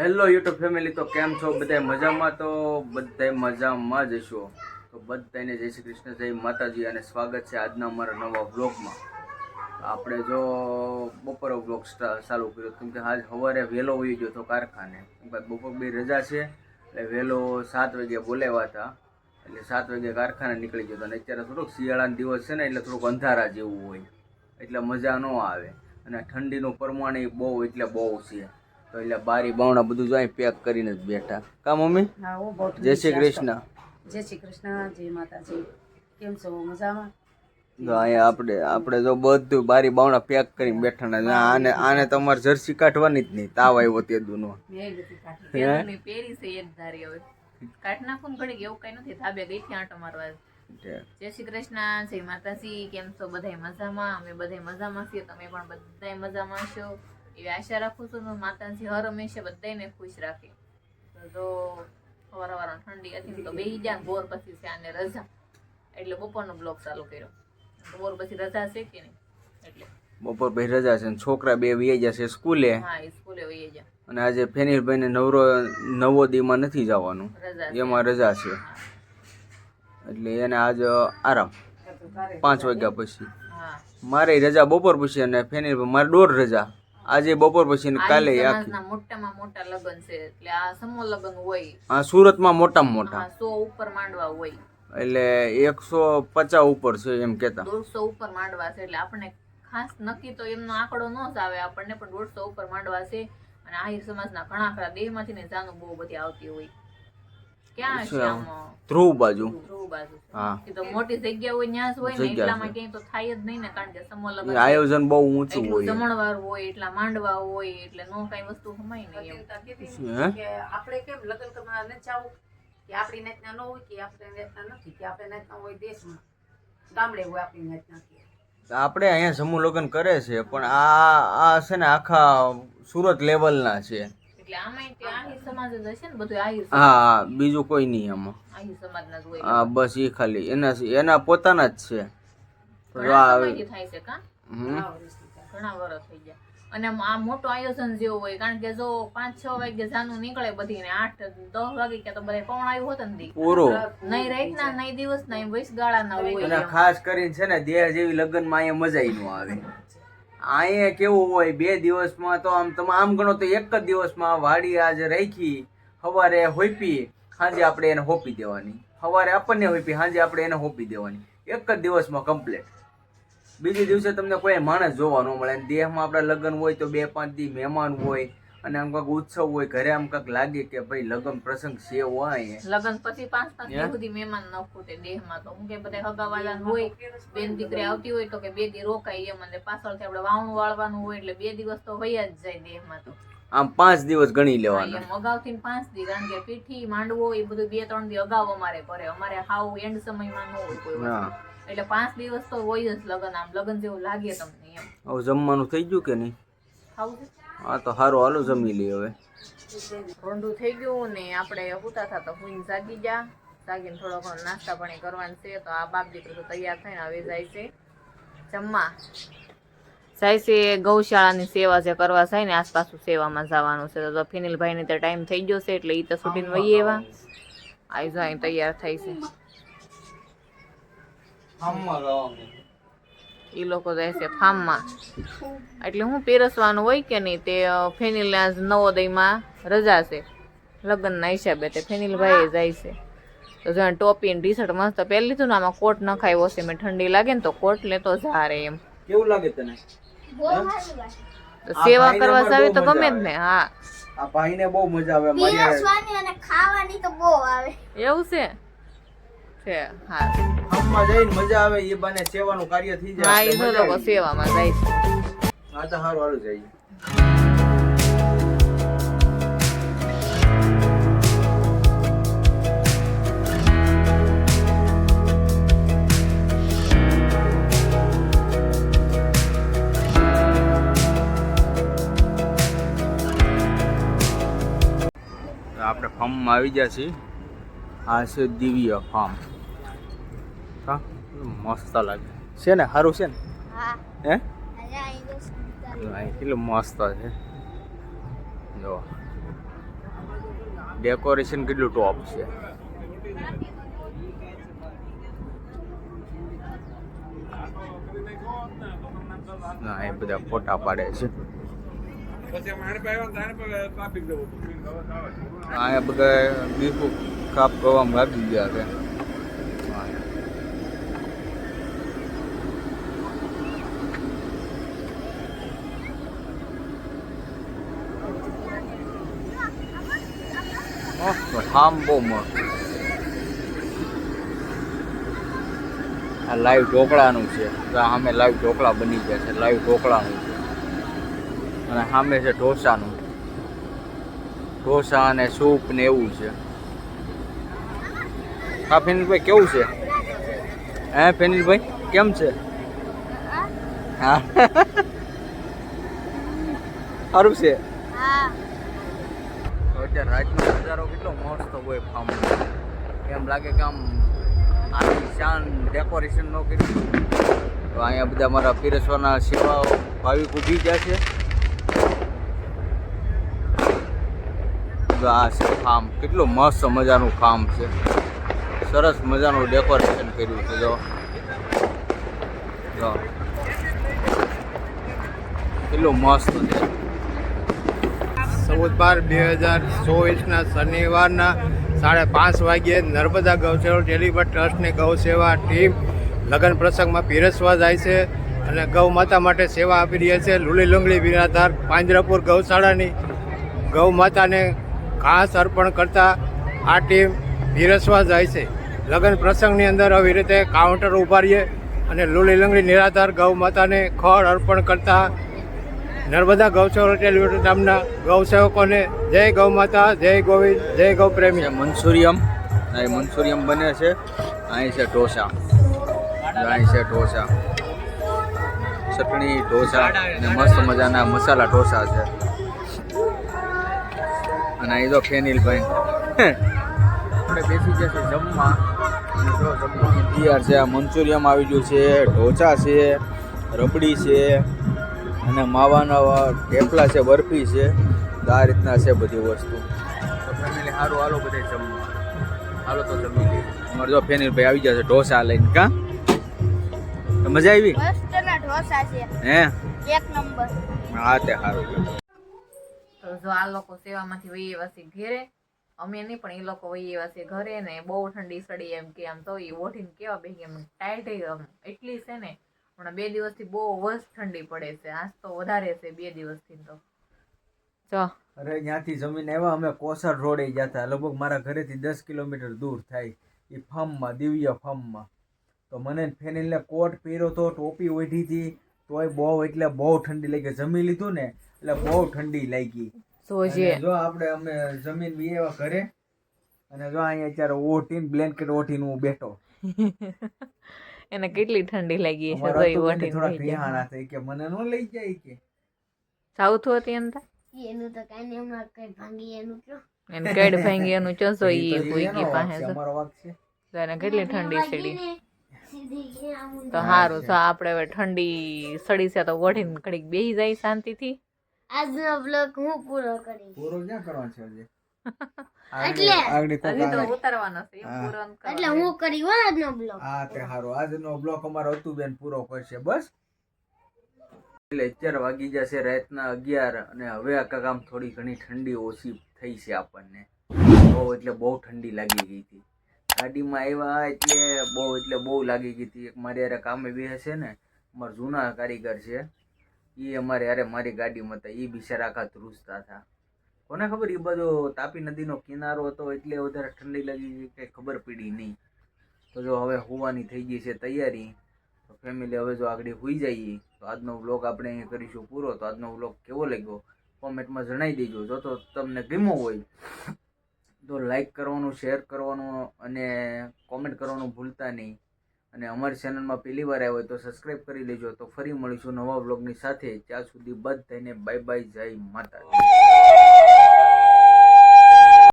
Hello YouTube family તો કેમ છો? બધા મજામાં? તો બધા મજામાં જ હશો. તો બધાને જય શ્રી કૃષ્ણ, જય માતાજી અને સ્વાગત છે આજના અમારા નવા બ્લોગમાં આપણે જો બપોરો બ્લોગ ચાલુ કર્યો. કેમ કે આજ સવારે વહેલો હોઈ ગયો હતો કારખાને. બપોર બી રજા છે, એટલે વહેલો સાત વાગ્યા બોલાવ્યા હતા. એટલે સાત વાગે કારખાને નીકળી ગયો હતો. અને અત્યારે થોડુંક શિયાળાનો દિવસ છે ને, એટલે થોડુંક અંધારા જેવું હોય. એટલે મજા ન આવે. અને ઠંડીનું પ્રમાણ એ બહુ, એટલે બહુ છે. તો એટલે બારી બાવણા બધું જો અહીં પેક કરીને જ બેઠા. કા મમ્મી? હા હું બહુ જય શ્રી કૃષ્ણ. જય શ્રી કૃષ્ણ જય માતાજી. કેમ છો? મજામાં? તો અહીંયા આપણે આપણે જો બધું બારી બાવણા પેક કરીને બેઠા ને આને આને તમારે જર્સી કાઢવાની જ નહીં. તાવ આવ્યો તે દુનો. બધી પહેરી છે એક ધારી હવે. કાઢ નાખું એવું કઈ નથી. ધાબે ગઈ થી આંટો મારવા. જય શ્રી કૃષ્ણ જય માતાજી. કેમ છો? બધાય મજામાં? અમે બધાય મજામાં છીએ. તમે પણ બધાય મજામાં છો? એવી આશા રાખું છું કે માતાજી હર હંમેશા બધાને ખુશ રાખે. તો જો સવાર સવાર ઠંડી હતી તો બે ગયા બોર પછી છે આને રજા. એટલે બપોરનો બ્લોગ ચાલુ કર્યો. બોર પછી રજા છે કે નહીં? એટલે. બપોર પછી રજા છે ને છોકરા બે વી જશે સ્કૂલે. હા એ સ્કૂલે વહી જાય અને આજે ફેનિલભાઈને નવરો નવોદયમાં નથી જવાનું. રજા એમાં રજા છે. એટલે એને આજ આરામ. પાંચ વાગ્યા પછી. મારે રજા બપોર પછી અને ફેનિલભાઈ મારે દોઢ રજા. આજે બપોર પછી ને કાલે આખી. મોટામાં મોટા લગ્ન છે. એટલે આ સમૂહ લગ્ન હોય. હા સુરતમાં મોટામાં મોટા. સો ઉપર માંડવા હોય. એટલે એકસો પચાસ ઉપર છે એમ કેતા દોઢસો ઉપર માંડવા છે. એટલે આપણે ખાસ નક્કી તો એમનો આંકડો ન જ આવે. આપણને પણ દોઢસો ઉપર માંડવા છે. અને આહિર સમાજના ઘણા ખરા દેહમાંથી ને જાનું બહુ બધી આવતી હોય. ક્યાં છે આમ? ધ્રુવ બાજુ. ધ્રુવ બાજુ. હા. તો મોટી જગ્યા હોય ત્યાં હોય ને એટલામાં ક્યાંય તો થાય જ નહીં ને કારણ કે સમૂહ લગ્ન આયોજન બહુ ઊંચું હોય. જમણવાર હોય એટલા માંડવા હોય એટલે નો કઈ વસ્તુ હમાય નહીં એમ. કે આપણે કેમ લગ્ન કરવા ન જાવું? કે આપણી નાતના ન હોય કે આપણે નાતના નથી કે આપણે નાતના હોય દેશમાં. ગામડે હોય આપણી નાતના આપણે અહીંયા સમૂહ લગ્ન કરે છે પણ આ આ છે ને આખા સુરત લેવલના છે. ને હા હા બીજું કોઈ નહીં હોય. હા બસ એ ખાલી. એના એના પોતાના જ છે. અને આ મોટો આયોજન જેવું હોય કારણ કે જો પાંચ છ વાગે જાનું નીકળે બધી ને આઠ દસ વાગે કે તો બધા કોણ આવ્યું હોત ને પૂરો. નહીં રાતના નહીં દિવસના નહીં ગાળા ના હોય અને ખાસ કરીને છે ને દેહ જેવી લગ્નમાં અહીંયા મજા ય ન આવે. અહીંયા કેવું હોય, બે દિવસમાં તો આમ તમે આમ ગણો તો એક જ દિવસમાં વાડી આજે રાખી સવારે હોપી, સાંજે આપણે એને હોપી દેવાની. સવારે આપણને હોપી, સાંજે આપણે એને હોપી દેવાની. એક જ દિવસમાં કમ્પ્લીટ બીજે દિવસે તમને કોઈ માણસ જોવા ન મળે. દેહમાં આપણા લગ્ન હોય તો બે પાંચ દી મહેમાન હોય અને આમ કાંક ઉત્સવ હોય ઘરે આમ કાંક લાગે કે ભાઈ લગ્ન પ્રસંગ છે હોય લગ્ન પછી પાંચ પાંચ? સુધી મહેમાન ન ખૂટે દેહમાં તો. હું કે બધા હગાવાલા હોય બેન દીકરી આવતી હોય તો કે બે દી રોકાય એમ અને પાછળથી આપણે વાવણ વાળવાનું હોય એટલે બે દિવસ તો વયા જ જાય દેહમાં તો. આમ પાંચ દિવસ ગણી લેવાના. એમ અગાઉથી પાંચ દિવસ કારણ કે પીઠી માંડવો એ બધું બે ત્રણ દિવસ અગાઉ અમારે ભરે. અમારે હાવ એન્ડ સમયમાં ન હોય કોઈ એટલે પાંચ દિવસ તો હોય જ લગન આમ લગન જેવું લાગે તમને એમ. જમવાનું થઈ ગયું કે નહીં? ખાવું હા તો સારું હાલો જમી લઈએ હવે. રોંઢું થઈ ગયું ને આપણે હુતા થા તો હું જાગી ગયા. જાગીને થોડો ઘણો નાસ્તા પાણી કરવાનું છે તો આ બાપ દીકરો તો તૈયાર થઈને હવે જાય છે જમવા. જાય છે ગૌશાળાની સેવા જે કરવા જાય ને આસપાસ સેવામાં જવાનું છે તો ફિનિલભાઈને તો ટાઈમ થઈ ગયો છે એટલે એ તો છૂટીને વહી એવા. આવી. જાય તૈયાર થઈ છે. એ લોકો જાય છે ફાર્મમાં. એટલે હું પીરસવાનું હોય કે નહીં તે ફેનિલ નવોદયમાં રજા છે. લગ્નના હિસાબે તે ફેનિલભાઈ જાય છે. તો જાણે ટોપી ને ટી શર્ટ મસ્ત પહેરી લીધું ને આમાં કોટ નખાયો છે મેં ઠંડી લાગે ને તો કોટ લેતો જારે એમ. કેવું લાગે તને? સેવા કરવા જાવે તો ગમે જ ને હા. આ ભાઈને બહુ મજા આવે મારી અને ખાવાની તો બહુ આવે. એવું છે? છે હા. આમમાં જઈને મજા આવે એ બાને સેવાનું કાર્ય થઈ જાય હા એ લોકો સેવામાં જાય હા તો સારું હારું જઈએ. આપણે ફાર્મમાં આવી ગયા છીએ. આ છે દિવ્ય ફાર્મ હા મસ્ત લાગે. છે ને? સારું છે ને? હે. કેટલું મસ્ત છે. જો. ડેકોરેશન કેટલું ટોપ છે. ના એ બધા ફોટા પાડે છે. અહીંયા બધા બીફુ કાપ કરવામાં લાગી ગયા છે. બહુ મસ્ત આ લાઈવ ઢોકળાનું છે. તો આ સામે લાઈવ ઢોકળા બની ગયા છે. લાઈવ ઢોકળાનું છે. અને સામે છે ઢોસાનું. ઢોસા અને સૂપ ને એવું છે. હા ફેનિલભાઈ કેવું છે? હે ફેનિલભાઈ કેમ છે? હા. સારું છે? અત્યારે રાતનો નજારો કેટલો મસ્ત હોય ફાર્મ. એમ લાગે કે આમ આખી શાન ડેકોરેશન નો કર્યું તો અહીંયા બધા મારા પીરસવાના સેવાઓ ભાવિક ઊભી ગયા છે. આ છે ફાર્મ. કેટલું મસ્ત મજાનું ફાર્મ છે. સરસ મજાનું ડેકોરેશન કર્યું છે જો. કેટલું મસ્ત છે. ચૌદ બાર બે હજાર ચોવીસના શનિવારના સાડા પાંચ વાગ્યે નર્મદા ગૌસેવા ટેલિવર ટ્રસ્ટની ગૌસેવા ટીમ લગ્ન પ્રસંગમાં પીરસવા જાય છે અને ગૌ માતા માટે સેવા આપી રહ્યા છે. લુલી લંગડી વિરાધાર પાંજરાપુર ગૌશાળાની ગૌ માતાને ઘાસ અર્પણ કરતા આ ટીમ પીરસવા જાય છે. લગ્ન પ્રસંગની અંદર આવી રીતે કાઉન્ટર ઊભા રહીએ અને લુલી લંગડી નિરાધાર ગૌ માતાને ખોળ અર્પણ કરતા નર્મદા ગૌસેવા ટેલિવિઝન નામના ગૌસેવકોને જય ગૌ માતા, જય ગોવિંદ, જય ગૌ પ્રેમી. છે મન્સુરિયમ અહીં મન્સુરિયમ બને છે, અહીં છે ઢોસા, અહીં છે ઢોસા. ચટણી, ઢોસા અને મસ્ત મજાના મસાલા ઢોસા છે. અને અહીં તો ફેનિલભાઈ. આપણે બેસી જશે જમવા. તૈયાર છે. આ મંચુરિયમ આવી ગયું છે, ઢોસા છે, રબડી છે. અને માવાના ઢેપલા છે બરફી છે તો આ રીતના છે બધી વસ્તુ. તો ફેમિલી સારું હાલો બધે જમવા. હાલો તો જમી લઈએ. અમારે જો ફેનિલભાઈ આવી જશે ઢોસા લઈને કા? તો મજા આવી? ઢોસા છે. હે? એક નંબર. હા તે સારું તો જો આ લોકો સેવામાંથી વહી વાસી ઘેરે. અમે નહીં પણ એ લોકો વહી વાસી છે ઘરે ને બહુ ઠંડી સડી એમ કે આમ તો એ ઓઠીને કેવા બે એમ ટાઈટ આમ એટલી છે ને હમણાં બે દિવસથી બહુ વસ ઠંડી પડે છે. આજ તો વધારે છે બે દિવસથી તો. જો. અરે ત્યાંથી જમીન આવ્યા અમે કોસર રોડે ગયા હતા. લગભગ મારા ઘરેથી દસ કિલોમીટર દૂર થાય. એ ફાર્મમાં દિવ્ય ફાર્મમાં. તો મને ફેનિલને કોટ પહેર્યો તો ટોપી ઓઢી હતી. તોય બહુ એટલે બહુ ઠંડી લાગી. જમી લીધું ને એટલે બહુ ઠંડી લાગી. જો આપણે અમે જમીન બી એવા ઘરે. અને જો અહીંયા અત્યારે ઓઢીને બ્લેન્કેટ ઓઠીને હું બેઠો. એને કેટલી ઠંડી લાગી છે અમારા તો એ હતુબેનને ઓઢીને થોડા રિહાણા થઈ કે મને નો લઈ જાય કે? સાઉથ હતી એમ તા? એનું તો કાઈ નહીં હમણાં કઈ ભાંગી એનું કયો. એને કેડ ભાંગી એનું ચસો ઈ ઈ તો એનો ભૂઈકી વાંક પાસે. અમારો વાંક છે. તો એને કેટલી ઠંડી સડી? તો સારું તો આપણે હવે ઠંડી સડી છે તો વઢીને ઘડીક બેસી જાય શાંતિથી. આજનો બ્લોગ હું પૂરો કરીશ. પૂરો ક્યાં કરવાનો છે એટલે આગળ કોક હજી તો આવે. ઉતારવાનો છે એમ હા. પૂરો ન એટલે હું કરી આજનો બ્લોગ હા તે સારું આજનો બ્લોક અમારો હતુબેન પૂરો કરશે બસ. એટલે અત્યારે વાગી જશે રાતના અગિયાર અને હવે આખા કામ થોડી ઘણી ઠંડી ઓછી થઈ છે આપણને. બહુ એટલે બહુ ઠંડી લાગી ગઈ હતી. ગાડીમાં આવ્યા એટલે બહુ એટલે બહુ લાગી ગઈ હતી. એક મારી યારે કામે બે હશે ને અમારા જૂના કારીગર છે. એ અમારે યારે મારી ગાડીમાં હતા. એ બિચારા આખા ધ્રુજતા હતા. કોને ખબર? એ બધો તાપી નદીનો કિનારો હતો, એટલે વધારે ઠંડી લાગી કંઈ ખબર પડી નહીં. તો જો હવે હોવાની થઈ ગઈ છે તૈયારી, તો ફેમિલી હવે જો આગળ હોઈ જઈએ. તો આજનો વ્લોગ આપણે અહીં કરીશું પૂરો. તો આજનો વ્લોગ કેવો લાગ્યો? કોમેન્ટમાં જણાવી દેજો. જો તો તમને ગમ્યો હોય, તો લાઈક કરવાનું શેર કરવાનું અને કોમેન્ટ કરવાનું ભૂલતા નહીં. અને અમારી ચેનલમાં પહેલી વાર આવ્યો હોય તો સબસ્ક્રાઈબ કરી લેજો. તો ફરી મળીશું નવા વ્લોગની સાથે. ત્યાં સુધી બધાને બાય બાય જય માતા